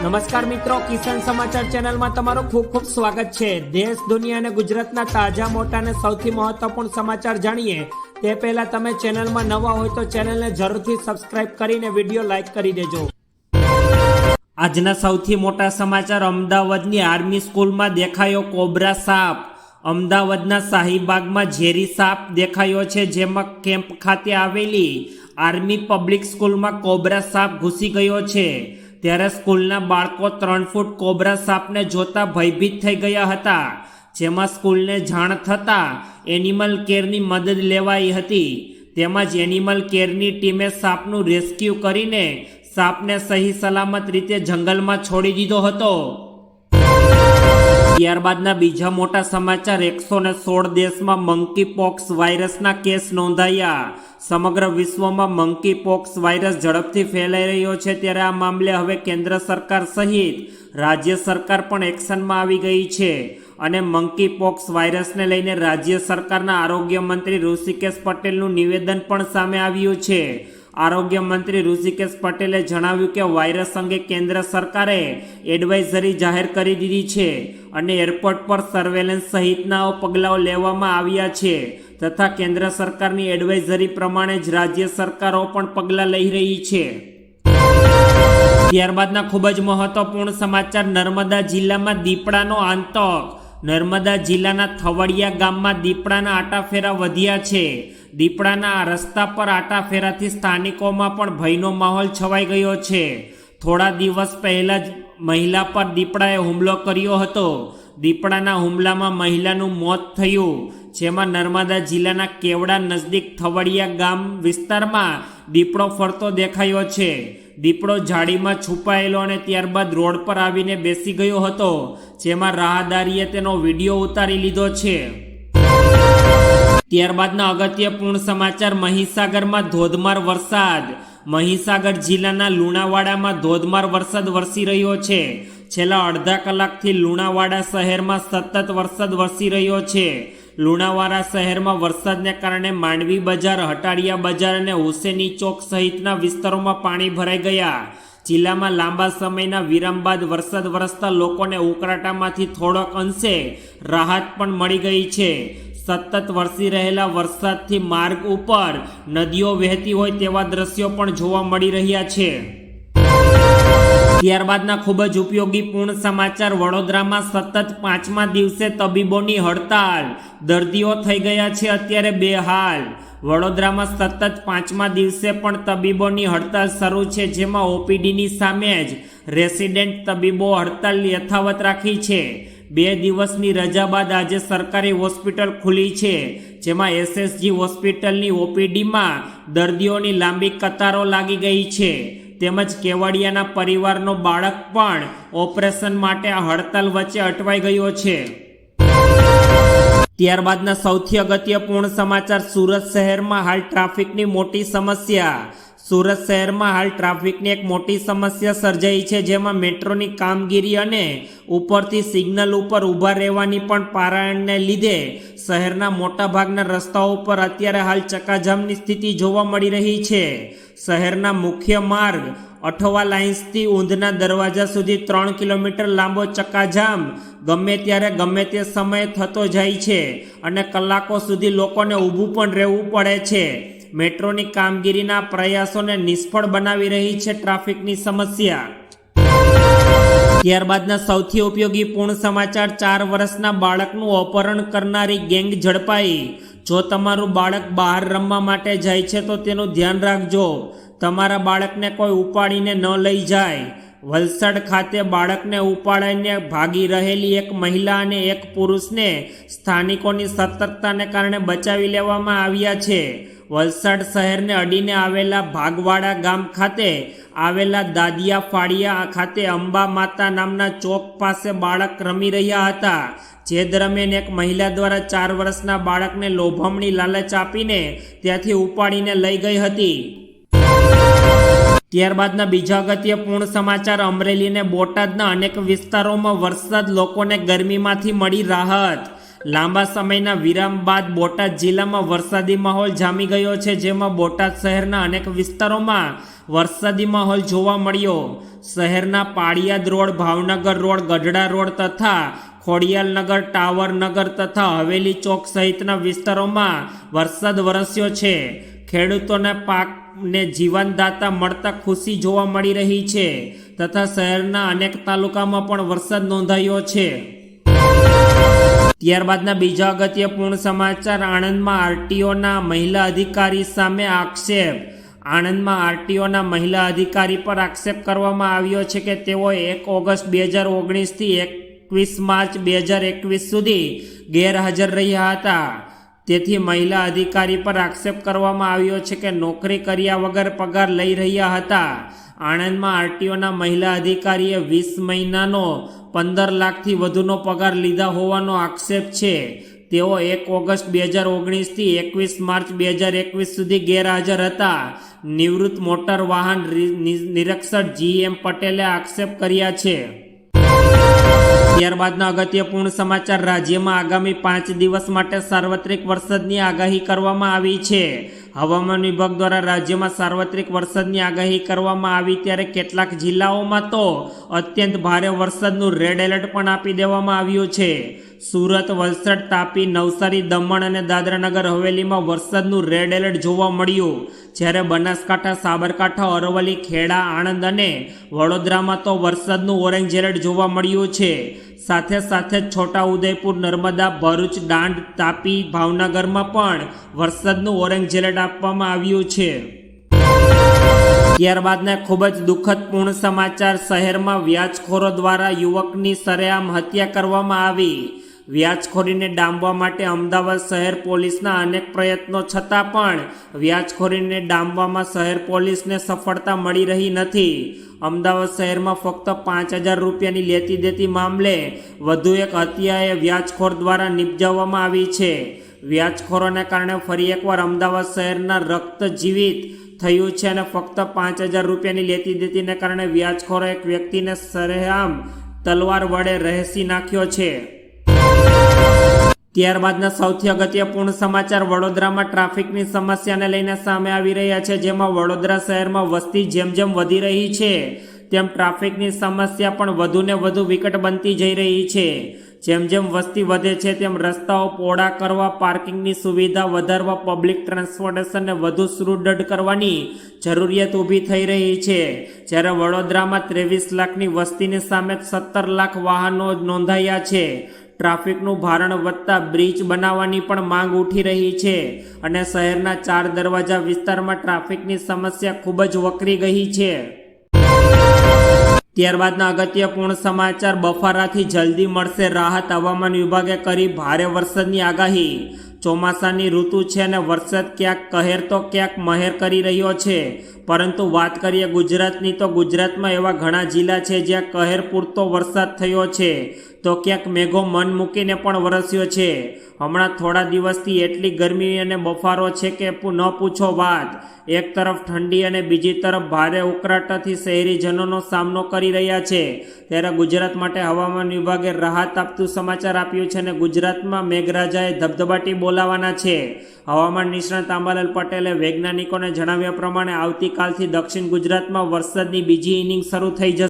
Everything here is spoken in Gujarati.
નમસ્કાર મિત્રો, કિસાન સમાચાર ચેનલમાં તમારું ખૂબ ખૂબ સ્વાગત છે. દેશ, દુનિયા અને ગુજરાતના તાજા, મોટા અને સૌથી મહત્વપૂર્ણ સમાચાર જાણીએ. તે પહેલા તમે ચેનલમાં નવા હોય તો ચેનલને જરૂરથી સબસ્ક્રાઇબ કરીને વીડિયો લાઇક કરી દેજો. આજના સૌથી મોટા સમાચાર અમદાવાદની આર્મી સ્કૂલમાં દેખાયો કોબ્રા સાપ. અમદાવાદના શાહીબાગમાં ઝેરી સાપ દેખાયો છે, જેમાં કેમ્પ ખાતે આવેલી આર્મી પબ્લિક સ્કૂલમાં કોબ્રા સાપ ઘૂસી ગયો છે. ત્યારે સ્કૂલના બાળકો ત્રણ ફૂટ કોબ્રા સાપને જોતા ભયભીત થઈ ગયા હતા. જેમાં સ્કૂલને જાણ થતાં એનિમલ કેરની મદદ લેવાઈ હતી. તેમજ એનિમલ કેરની ટીમે સાપનું રેસ્ક્યુ કરીને સાપને સહી સલામત રીતે જંગલમાં છોડી દીધો હતો. ત્યારબાદના બીજા મોટા સમાચાર, એકસો ને સોળ દેશમાં મંકી પોક્સ વાયરસના કેસ નોંધાયા. સમગ્ર વિશ્વમાં મંકી પોક્સ વાયરસ ઝડપથી ફેલાઈ રહ્યો છે ત્યારે આ મામલે હવે કેન્દ્ર સરકાર સહિત રાજ્ય સરકાર પણ એક્શનમાં આવી ગઈ છે અને મંકી પોક્સ વાયરસને લઈને રાજ્ય સરકારના આરોગ્ય મંત્રી ઋષિકેશ પટેલનું નિવેદન પણ સામે આવ્યું છે. આરોગ્ય મંત્રી ઋષિકેશ પટેલે જણાવ્યું કે વાયરસ અંગે કેન્દ્ર સરકારે એડવાઇઝરી જાહેર કરી દીધી છે અને એરપોર્ટ પર સર્વેલન્સ સહિતના પગલાઓ લેવામાં આવ્યા છે તથા કેન્દ્ર સરકારની એડવાઇઝરી પ્રમાણે જ રાજ્ય સરકારો પણ પગલાં લઈ રહી છે. ત્યારબાદના ખૂબ જ મહત્વપૂર્ણ સમાચાર નર્મદા જિલ્લામાં દીપડાનો આતંક નર્મદા જિલ્લાના થવડિયા ગામમાં દીપડાના આટાફેરા વધ્યા છે. દીપડાના રસ્તા પર આટાફેરાથી સ્થાનિકોમાં પણ ભયનો માહોલ છવાઈ ગયો છે. થોડા દિવસ પહેલા જ મહિલા પર દીપડાએ હુમલો કર્યો હતો. દીપડાના હુમલામાં મહિલાનું મોત થયું. જેમાં નર્મદા જિલ્લાના કેવડા નજદીક થવડિયા ગામ વિસ્તારમાં દીપડો ફરતો દેખાયો છે. દીપડો જાળીમાં છુપાયેલો અને ત્યારબાદ રોડ પર આવીને બેસી ગયો હતો, જેમાં રાહદારીએ તેનો વીડિયો ઉતારી લીધો છે. ત્યારબાદના અગત્યપૂર્ણ સમાચાર મહીસાગરમાં ધોધમાર વરસાદ. મહીસાગર જિલ્લાના લુણાવાડામાં ધોધમાર વરસાદ વરસી રહ્યો છે. છેલ્લા અડધા કલાકથી લુણાવાડા શહેરમાં સતત વરસાદ વરસી રહ્યો છે. લુણાવાડા શહેરમાં વરસાદને કારણે માંડવી બજાર, હટાડિયા બજાર અને હુસેની ચોક સહિતના વિસ્તારોમાં પાણી ભરાઈ ગયા. જિલ્લામાં લાંબા સમયના વિરામ બાદ વરસાદ વરસતા લોકોને ઉકળાટામાંથી થોડોક અંશે રાહત પણ મળી ગઈ છે. સતત વરસી રહેલા વરસાદથી માર્ગ ઉપર નદીઓ વહેતી હોય તેવા દ્રશ્યો પણ જોવા મળી રહ્યા છે. ત્યારબાદના ખૂબ જ ઉપયોગી પૂર્ણ સમાચાર વડોદરામાં સતત પાંચમા દિવસે તબીબોની હડતાલ. દર્દીઓ થઈ ગયા છે અત્યારે બેહાલ. વડોદરામાં સતત પાંચમા દિવસે પણ તબીબોની હડતાલ શરૂ છે, જેમાં ઓપીડીની સામે જ રેસિડેન્ટ તબીબો હડતાલ યથાવત રાખી છે. બે દિવસની રજા બાદ આજે સરકારી હોસ્પિટલ ખુલી છે, જેમાં એસએસજી હોસ્પિટલની ઓપીડીમાં દર્દીઓની લાંબી કતારો લાગી ગઈ છે. તેમજ કેવડિયાના પરિવારનો બાળક પણ ઓપરેશન માટે હડતાલ વચ્ચે અટવાઈ ગયો છે. ત્યારબાદના સૌથી અગત્યપૂર્ણ સમાચાર સુરત શહેરમાં હાલ ટ્રાફિકની મોટી સમસ્યા. સુરત શહેરમાં હાલ ટ્રાફિકની એક મોટી સમસ્યા સર્જાઈ છે, જેમાં મેટ્રોની કામગીરી અને ઉપરથી સિગ્નલ ઉપર ઊભા રહેવાની પણ પારાયણને લીધે શહેરના મોટાભાગના રસ્તાઓ પર અત્યારે હાલ ચકાજામની સ્થિતિ જોવા મળી રહી છે. શહેરના મુખ્ય માર્ગ અઠવા લાઇન્સથી ઊંધના દરવાજા સુધી ત્રણ કિલોમીટર લાંબો ચક્કાજામ ગમે ત્યારે ગમે તે સમયે થતો જાય છે અને કલાકો સુધી લોકોને ઊભું પણ રહેવું પડે છે. મેટ્રોની કામગીરીના પ્રયાસોને નિષ્ફળ બનાવી રહી છે ટ્રાફિકની સમસ્યા. ત્યારબાદના સૌથી ઉપયોગી પૂર્ણ સમાચાર ચાર વર્ષના બાળકનું અપહરણ કરનારી ગેંગ ઝડપાઈ. જો તમારું બાળક બહાર રમવા માટે જાય છે તો તેનું ધ્યાન રાખજો. તમારા બાળકને કોઈ ઉપાડીને ન લઈ જાય. વલસાડ ખાતે બાળકને ઉપાડાઈને ભાગી રહેલી એક મહિલા અને એક પુરુષને સ્થાનિકોની સતર્કતાને કારણે બચાવી લેવામાં આવ્યા છે. વલસાડ શહેરને અડીને આવેલા ભાગવાડા ગામ ખાતે આવેલા દાદિયા ફાળિયા ખાતે અંબા માતા નામના ચોક પાસે બાળક રમી રહ્યા હતા. જે દરમિયાન એક મહિલા દ્વારા ચાર વર્ષના બાળકને લોભામણી લાલચ આપીને ત્યાંથી ઉપાડીને લઈ ગઈ હતી. ત્યારબાદના બીજા અગત્યપૂર્ણ સમાચાર અમરેલીને બોટાદના અનેક વિસ્તારોમાં વરસાદ લોકોને ગરમીમાંથી મળી રાહત. લાંબા સમયના વિરામ બાદ બોટાદ જિલ્લામાં વરસાદી માહોલ જામી ગયો છે, જેમાં બોટાદ શહેરના અનેક વિસ્તારોમાં વરસાદી માહોલ જોવા મળ્યો. શહેરના Paliyad road, Bhavnagar road, Gadhada road તથા ખોડિયાલનગર ટાવરનગર તથા હવેલી ચોક સહિતના વિસ્તારોમાં વરસાદ વરસ્યો છે. ખેડૂતોને પાકને જીવનદાતા મળતા ખુશી જોવા મળી રહી છે તથા શહેરના અનેક તાલુકામાં પણ વરસાદ નોંધાયો છે. ત્યારબાદના બીજા અગત્યપૂર્ણ સમાચાર આણંદમાં આરટીઓના મહિલા અધિકારી સામે આક્ષેપ. આણંદમાં આરટીઓના મહિલા અધિકારી પર આક્ષેપ કરવામાં આવ્યો છે કે તેઓ એક ઓગસ્ટ બે હજાર ઓગણીસથી એકવીસ માર્ચ બે હજાર એકવીસ સુધી ગેરહાજર રહ્યા હતા. તેથી મહિલા અધિકારી પર આક્ષેપ કરવામાં આવ્યો છે કે નોકરી કર્યા વગર પગાર લઈ રહ્યા હતા. આણંદમાં આરટીઓના મહિલા અધિકારીએ વીસ મહિનાનો પંદર લાખથી વધુનો પગાર લીધા હોવાનો આક્ષેપ છે. તેઓ એક ઓગસ્ટ બે હજાર ઓગણીસથી એકવીસ માર્ચ બે હજાર એકવીસ સુધી ગેરહાજર હતા. નિવૃત્ત મોટર વાહન નિરક્ષર જી એમ પટેલે આક્ષેપ કર્યા છે. ત્યારબાદના અગત્યપૂર્ણ સમાચાર રાજ્યમાં આગામી પાંચ દિવસ માટે સાર્વત્રિક વરસાદની આગાહી કરવામાં આવી છે. હવામાન વિભાગ દ્વારા રાજ્યમાં સાર્વત્રિક વરસાદની આગાહી કરવામાં આવી ત્યારે કેટલાક જિલ્લાઓમાં તો અત્યંત ભારે વરસાદનું રેડ એલર્ટ પણ આપી દેવામાં આવ્યું છે. સુરત, વલસાડ, તાપી, નવસારી, દમણ અને દાદરાનગર હવેલીમાં વરસાદનું રેડ એલર્ટ જોવા મળ્યું. જ્યારે બનાસકાંઠા, સાબરકાંઠા, અરવલ્લી, ખેડા, આણંદ અને વડોદરામાં તો વરસાદનું ઓરેન્જ એલર્ટ જોવા મળ્યું છે. સાથે સાથે જ છોટા ઉદયપુર, નર્મદા, ભરૂચ દાંડ તાપી, ભાવનગરમાં પણ વરસાદનું ઓરેન્જ એલર્ટ આપવામાં આવ્યું છે. ત્યારબાદના ખૂબ જ દુઃખદપૂર્ણ સમાચાર, શહેરમાં વ્યાજખોરો દ્વારા યુવકની સરેઆમ હત્યા કરવામાં આવી. વ્યાજખોરીને ડામવા માટે અમદાવાદ શહેર પોલીસના અનેક પ્રયત્નો છતાં પણ વ્યાજખોરીને ડામવામાં શહેર પોલીસને સફળતા મળી રહી નથી. અમદાવાદ શહેરમાં ફક્ત પાંચ હજાર રૂપિયાની લેતી દેતી મામલે વધુ એક હત્યાએ વ્યાજખોર દ્વારા નિપજાવવામાં આવી છે. વ્યાજખોરોને કારણે ફરી એકવાર અમદાવાદ શહેરના રક્ત જીવિત થયું છે અને ફક્ત પાંચ હજાર રૂપિયાની લેતી દેતીને કારણે વ્યાજખોરો એક વ્યક્તિને સરેઆમ તલવાર વડે રહેસી નાખ્યો છે. ત્યારબાદના સૌથી અગત્યપૂર્ણ સમાચાર વડોદરામાં ટ્રાફિકની સમસ્યાને લઈને સામે આવી રહ્યા છે, જેમાં વડોદરા શહેરમાં વસ્તી જેમ જેમ વધી રહી છે, તેમ ટ્રાફિકની સમસ્યા પણ વધુને વધુ વિકટ બનતી જઈ રહી છે. જેમ જેમ વસ્તી વધે છે, તેમ રસ્તાઓ પહોળા કરવા, પાર્કિંગની સુવિધા વધારવા, પબ્લિક ટ્રાન્સપોર્ટેશનને વધુ સુદૃઢ કરવાની જરૂરિયાત ઊભી થઈ રહી છે. જ્યારે વડોદરામાં ત્રેવીસ લાખની વસ્તીની સામે સત્તર લાખ વાહનો નોંધાયા છે ટ્રાફિકનું ભારણ વધતા બ્રિજ બનાવવાની પણ માંગ ઉઠી રહી છે અને શહેરના ચાર દરવાજા વિસ્તારમાં ટ્રાફિકની સમસ્યા ખૂબ જ વકરી ગઈ છે. ત્યારબાદના અગત્યપૂર્ણ સમાચાર, બફારાથી જલ્દી મળશે રાહત. હવામાન વિભાગે કરી ભારે વરસાદની આગાહી. ચોમાસાની ઋતુ છે અને વરસાદ ક્યાંક કહેર તો ક્યાંક મહેર કરી રહ્યો છે. પરંતુ વાત કરીએ ગુજરાતની, તો ગુજરાતમાં એવા ઘણા જિલ્લા છે જ્યાં કહેર પૂરતો વરસાદ થયો છે. તો ક્યાંક મેઘો મન મૂકીને પણ વરસ્યો છે. હમણાં થોડા દિવસથી એટલી ગરમી અને બફારો છે કે ન પૂછો વાત. એક તરફ ઠંડી અને બીજી તરફ ભારે ઉકરાટથી શહેરીજનોનો સામનો કરી રહ્યા છે. ત્યારે ગુજરાત માટે હવામાન વિભાગે રાહત આપતું સમાચાર આપ્યું છે અને ગુજરાતમાં મેઘરાજાએ ધબધબાટી બોલાવાના છે. હવામાન નિષ્ણાત આંબાલાલ પટેલે વૈજ્ઞાનિકોને જણાવ્યા પ્રમાણે આવતીકાલથી દક્ષિણ ગુજરાતમાં વરસાદની બીજી ઇનિંગ શરૂ થઈ જશે.